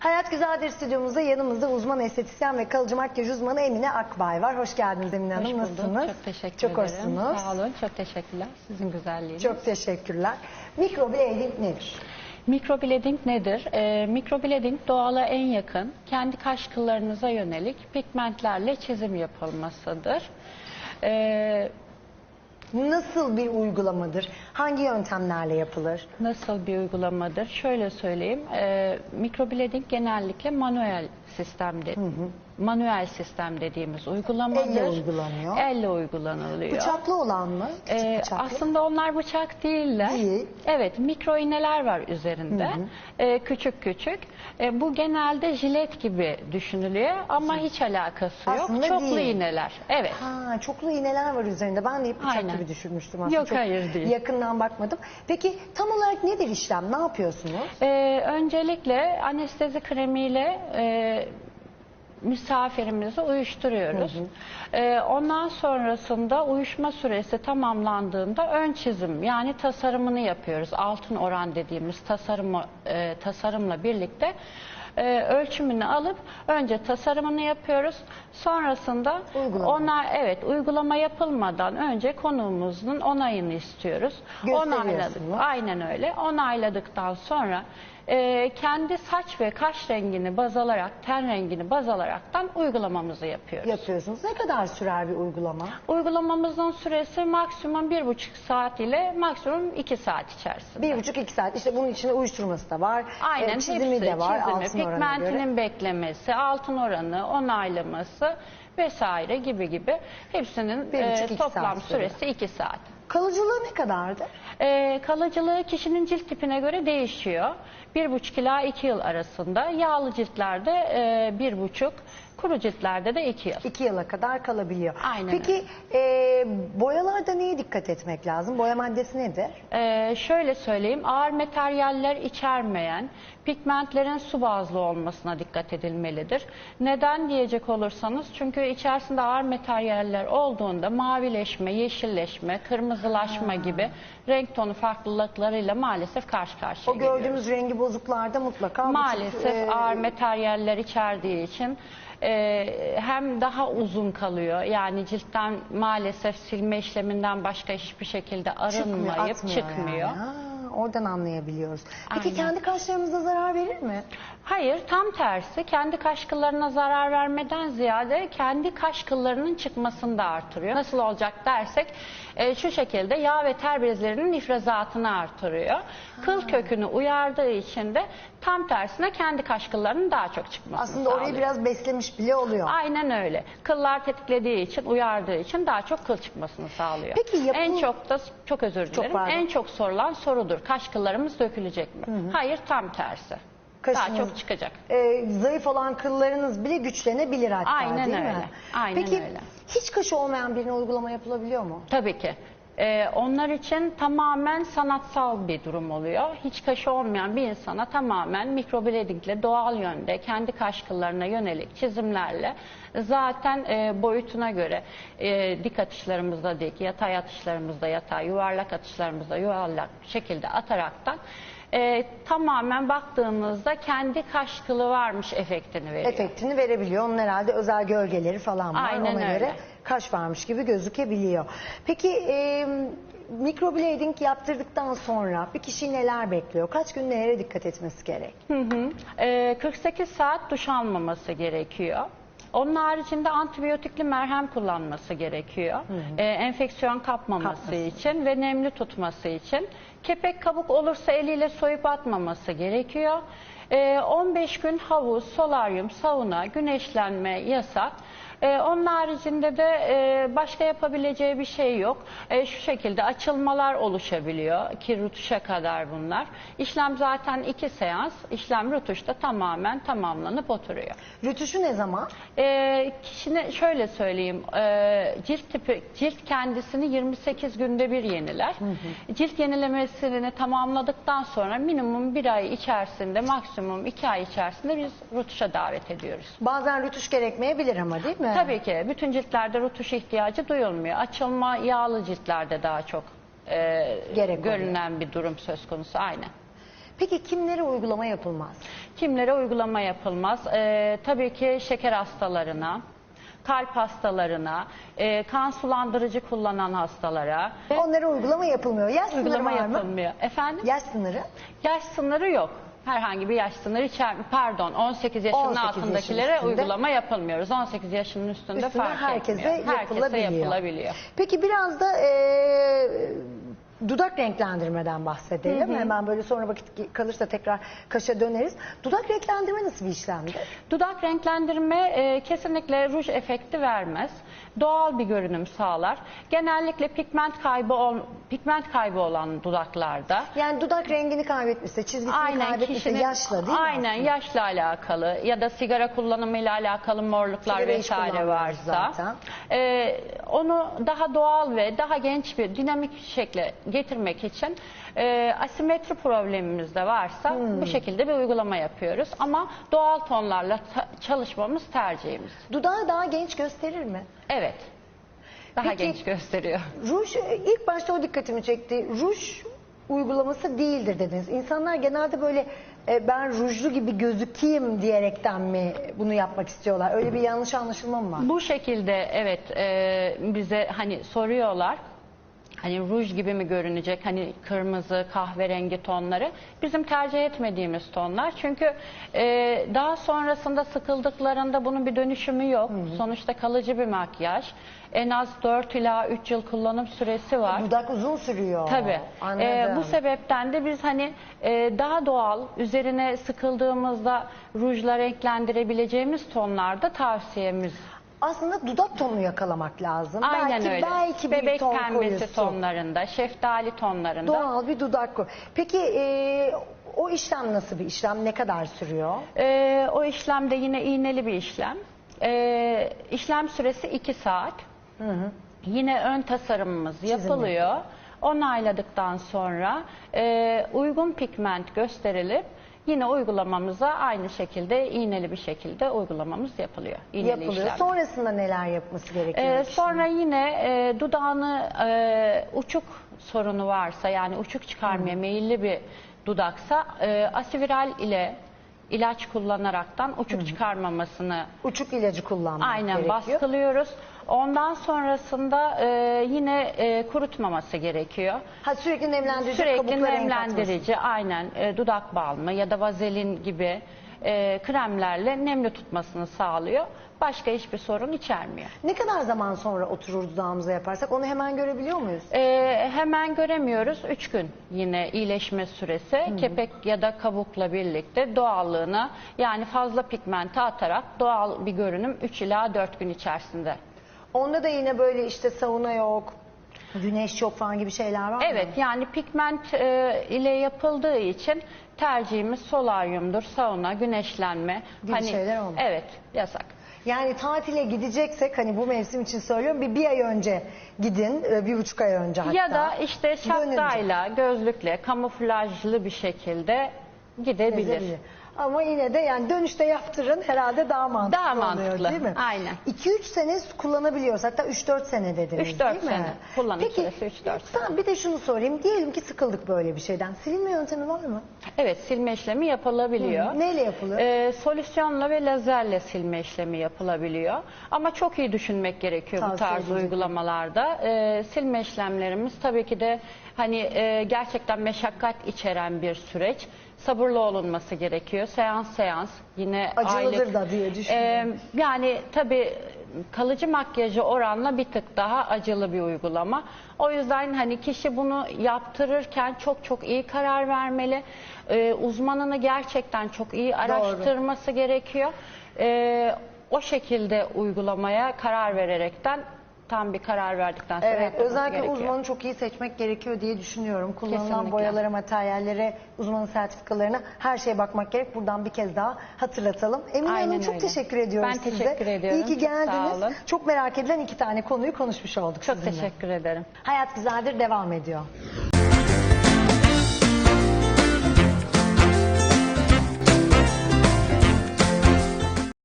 Hayat Güzeldir stüdyomuzda yanımızda uzman estetisyen ve kalıcı makyaj uzmanı Emine Akbay var. Hoş geldiniz Emine Hanım. Hoş bulduk. Nasılsınız? Çok teşekkür Çok ederim. hoşsunuz. Sağ olun. Çok teşekkürler. Sizin güzelliğiniz. Çok teşekkürler. Mikroblading nedir? Mikroblading nedir? Ee, mikroblading doğala en yakın, kendi kaş kıllarınıza yönelik pigmentlerle çizim yapılmasıdır. Ee, Nasıl bir uygulamadır? Hangi yöntemlerle yapılır? nasıl bir uygulamadır? Şöyle söyleyeyim. Ee, mikroblading genellikle manuel sistemde, manuel sistem dediğimiz uygulamadır. Elle uygulanıyor. Elle uygulanılıyor. Bıçaklı olan mı? Küçük Ee, bıçaklı. aslında onlar bıçak değiller. Değil. Evet, mikro iğneler var üzerinde. Ee, küçük küçük. Ee, bu genelde jilet gibi düşünülüyor ama hiç alakası yok. Aslında Çoklu değil. iğneler. Evet. Ha, çoklu iğneler var üzerinde. Ben de bıçak Aynen. gibi düşünmüştüm aslında. Yok, Çok hayır değil. Yakından bakmadım. Peki tam olarak nedir işlem? Ne yapıyorsunuz? Ee, öncelikle anestezi kremiyle e, misafirimizi uyuşturuyoruz. Ee, ondan sonrasında uyuşma süresi tamamlandığında ön çizim yani tasarımını yapıyoruz. Altın oran dediğimiz tasarımı e, tasarımla birlikte e, ölçümünü alıp önce tasarımını yapıyoruz. Sonrasında Uygulama. ona evet uygulama yapılmadan önce konuğumuzun onayını istiyoruz. Gösteriyorsunuz. Aynen öyle. Onayladıktan sonra e, kendi saç ve kaş rengini baz alarak, ten rengini baz alaraktan uygulamamızı yapıyoruz. Yapıyorsunuz. Ne kadar sürer bir uygulama? Uygulamamızın süresi maksimum bir buçuk saat ile maksimum iki saat içerisinde. Bir buçuk iki saat. İşte bunun içinde uyuşturması da var. Aynen e, çizimi hepsi, de var. çizimi, altın pigmentinin beklemesi, altın oranı, onaylaması vesaire gibi gibi hepsinin Bir buçuk, e, toplam süresi iki saat. Kalıcılığı ne kadardır? Ee, kalıcılığı kişinin cilt tipine göre değişiyor. Bir buçuk ila iki yıl arasında. Yağlı ciltlerde e, bir buçuk, kuru ciltlerde de iki yıl. İki yıla kadar kalabiliyor. Aynen Peki e, boyalarda neye dikkat etmek lazım? Boya maddesi nedir? Ee, şöyle söyleyeyim, ağır materyaller içermeyen, pigmentlerin su bazlı olmasına dikkat edilmelidir. Neden diyecek olursanız, çünkü içerisinde ağır materyaller olduğunda mavileşme, yeşilleşme, kırmızılaşma gibi renk tonu farklılıklarıyla maalesef karşı karşıya O geliyoruz. gördüğümüz rengi bozuklarda mutlaka bu tip, Maalesef e, ağır materyaller içerdiği için e, hem daha uzun kalıyor. Yani ciltten maalesef silme işleminden başka hiçbir şekilde arınmayıp atmıyor çıkmıyor. yani. Ha, oradan anlayabiliyoruz. Peki Aynen. kendi kaşlarımıza zarar verir mi? Hayır, tam tersi. Kendi kaş kıllarına zarar vermeden ziyade kendi kaş kıllarının çıkmasını da artırıyor. Nasıl olacak dersek e, şu şekilde yağ ve ter bezlerinin ifrazatını artırıyor. Kıl kökünü uyardığı için de tam tersine kendi kaş kıllarının daha çok çıkmasını Aslında sağlıyor. orayı biraz beslemiş bile oluyor. Aynen öyle. Kıllar tetiklediği için, uyardığı için daha çok kıl çıkmasını sağlıyor. Peki yapı- En çok da, çok özür dilerim, pardon. en çok sorulan sorudur. Kaş kıllarımız dökülecek mi? Hayır, tam tersi. Kaşınız- Daha çok çıkacak. E, zayıf olan kıllarınız bile güçlenebilir hatta Aynen değil öyle. mi? Aynen Peki öyle. hiç kaşı olmayan birine uygulama yapılabiliyor mu? Tabii ki. Ee, onlar için tamamen sanatsal bir durum oluyor. Hiç kaşı olmayan bir insana tamamen mikrobladingle doğal yönde kendi kaş kıllarına yönelik çizimlerle zaten e, boyutuna göre e, dik atışlarımızda dik, yatay atışlarımızda yatay, yuvarlak atışlarımızda yuvarlak şekilde ataraktan e, tamamen baktığımızda kendi kaş kılı varmış efektini veriyor. Efektini verebiliyor. Onun herhalde özel gölgeleri falan var. Aynen Ona öyle. göre kaş varmış gibi gözükebiliyor. Peki e, mikroblading yaptırdıktan sonra bir kişiyi neler bekliyor? Kaç gün nelere dikkat etmesi gerek? Hı hı. Ee, 48 saat duş almaması gerekiyor. Onun haricinde antibiyotikli merhem kullanması gerekiyor. Ee, enfeksiyon kapmaması Kapmasın. için ve nemli tutması için. Kepek kabuk olursa eliyle soyup atmaması gerekiyor. Ee, 15 gün havuz, solaryum, sauna, güneşlenme yasak. Ee, onun haricinde de e, başka yapabileceği bir şey yok. E, şu şekilde açılmalar oluşabiliyor ki rutuşa kadar bunlar. İşlem zaten iki seans. İşlem rutuşta tamamen tamamlanıp oturuyor. Rütuşu ne zaman? E, kişine şöyle söyleyeyim, e, cilt tipi, cilt kendisini 28 günde bir yeniler. Cilt yenilemesini tamamladıktan sonra minimum bir ay içerisinde, maksimum iki ay içerisinde biz rutuşa davet ediyoruz. Bazen rütuş gerekmeyebilir ama değil mi? Tabii ki bütün ciltlerde rutuş ihtiyacı duyulmuyor. Açılma yağlı ciltlerde daha çok e, Gerek görünen bir durum söz konusu aynen. Peki kimlere uygulama yapılmaz? Kimlere uygulama yapılmaz? Ee, tabii ki şeker hastalarına, kalp hastalarına, e, kan sulandırıcı kullanan hastalara Onlara uygulama yapılmıyor. Yaş sınırı uygulama var mı? yapılmıyor. Efendim? Yaş sınırı? Yaş sınırı yok. Herhangi bir yaş sınırı içer Pardon 18 yaşının 18 yaşın altındakilere üstünde. uygulama yapılmıyoruz. 18 yaşının üstünde, Üstüne fark herkese etmiyor. yapılabiliyor. Herkese yapılabiliyor. Peki biraz da e, dudak renklendirmeden bahsedelim. Hemen böyle sonra vakit kalırsa tekrar kaşa döneriz. Dudak renklendirme nasıl bir işlemdir? Dudak renklendirme e, kesinlikle ruj efekti vermez. Doğal bir görünüm sağlar. Genellikle pigment kaybı ol, pigment kaybı olan dudaklarda Yani dudak rengini kaybetmişse, çizgisini aynen kaybetmişse kişinin yaşla değil mi aynen aslında? yaşla alakalı ya da sigara kullanımıyla alakalı morluklar Sigara vesaire varsa zaten. e, onu daha doğal ve daha genç bir dinamik şekle getirmek için e, asimetri problemimiz de varsa Hmm. bu şekilde bir uygulama yapıyoruz ama doğal tonlarla ta- çalışmamız tercihimiz. Dudağı daha genç gösterir mi? Evet. Daha Peki- genç gösteriyor. Ruj e, ilk başta o dikkatimi çekti. Ruj uygulaması değildir dediniz. İnsanlar genelde böyle e, ben rujlu gibi gözükeyim diyerekten mi bunu yapmak istiyorlar? Öyle bir yanlış anlaşılma mı var? Bu şekilde evet e, bize hani soruyorlar. Hani ruj gibi mi görünecek? Hani kırmızı, kahverengi tonları. Bizim tercih etmediğimiz tonlar. Çünkü e, daha sonrasında sıkıldıklarında bunun bir dönüşümü yok. Sonuçta kalıcı bir makyaj. En az 4 ila 3 yıl kullanım süresi var. Dudak uzun sürüyor. Tabii. Anladım. Ee, bu sebepten de biz hani e, daha doğal, üzerine sıkıldığımızda rujla renklendirebileceğimiz tonlarda tavsiyemiz. Aslında dudak tonunu yakalamak lazım. Aynen belki, öyle. Belki bir Bebek ton pembesi koyusu. tonlarında, şeftali tonlarında. Doğal bir dudak koy. Peki e, o işlem nasıl bir işlem? Ne kadar sürüyor? Ee, o işlemde yine iğneli bir işlem. Ee, işlem süresi 2 saat. Yine ön tasarımımız yapılıyor. Onayladıktan sonra e, uygun pigment gösterilip yine uygulamamıza aynı şekilde iğneli bir şekilde uygulamamız yapılıyor. İğneli Yapılıyor. işlem. Sonrasında neler yapması gerekiyor? Ee, sonra yine e, dudağını e, uçuk sorunu varsa yani uçuk çıkarmaya meyilli bir dudaksa e, asiviral ile ilaç kullanaraktan uçuk çıkarmamasını Uçuk ilacı kullanmak aynen gerekiyor. baskılıyoruz. Ondan sonrasında e, yine e, kurutmaması gerekiyor. Ha, sürekli nemlendirici Sürekli nemlendirici aynen e, dudak balmı ya da vazelin gibi e, kremlerle nemli tutmasını sağlıyor. Başka hiçbir sorun içermiyor. Ne kadar zaman sonra oturur dudağımıza yaparsak onu hemen görebiliyor muyuz? Ee, hemen göremiyoruz. Üç gün yine iyileşme süresi. Kepek ya da kabukla birlikte doğallığına yani fazla pigmente atarak doğal bir görünüm 3 ila 4 gün içerisinde. Onda da yine böyle işte sauna yok, güneş yok falan gibi şeyler var mı? Evet yani pigment e, ile yapıldığı için tercihimiz solaryumdur, sauna, güneşlenme. Gibi şeyler olmaz. Evet yasak. Yani tatile gideceksek hani bu mevsim için söylüyorum bir, bir ay önce gidin, e, bir buçuk ay önce hatta. Ya da işte şapkayla, gözlükle, kamuflajlı bir şekilde gidebilir. Gezebilir. Ama yine de yani dönüşte yaptırın herhalde daha mantıklı Daha oluyor mantıklı, değil mi? aynen. 2-3 sene kullanabiliyoruz hatta 3-4 sene dediniz 3-4 değil mi? sene. Kullanım Peki, süresi 3-4 sene. tamam, bir de şunu sorayım diyelim ki sıkıldık böyle bir şeyden silinme yöntemi var mı? Evet silme işlemi yapılabiliyor. Hı, neyle yapılıyor? Ee, solüsyonla ve lazerle silme işlemi yapılabiliyor. Ama çok iyi düşünmek gerekiyor bu Tavsiye tarz edilecek. uygulamalarda. Ee, silme işlemlerimiz tabii ki de hani e, gerçekten meşakkat içeren bir süreç. Sabırlı olunması gerekiyor. Seans seans yine Acılıdır aylık. da diye düşünüyorum. Ee, yani tabii kalıcı makyajı oranla bir tık daha acılı bir uygulama. O yüzden hani kişi bunu yaptırırken çok çok iyi karar vermeli. Ee, uzmanını gerçekten çok iyi araştırması gerekiyor. Ee, o şekilde uygulamaya karar vererekten tam bir karar verdikten sonra Evet, yapılması özellikle gerekiyor. uzmanı çok iyi seçmek gerekiyor diye düşünüyorum. Kullanılan Kesinlikle. boyalara, materyallere, uzmanın sertifikalarına her şeye bakmak gerek. Buradan bir kez daha hatırlatalım. Emine Aynen Hanım çok öyle. teşekkür ediyoruz Ben size. teşekkür ediyorum. İyi ki Çok geldiniz. sağ olun. Çok merak edilen iki tane konuyu konuşmuş olduk Çok sizinle. teşekkür ederim. Hayat Güzeldir devam ediyor.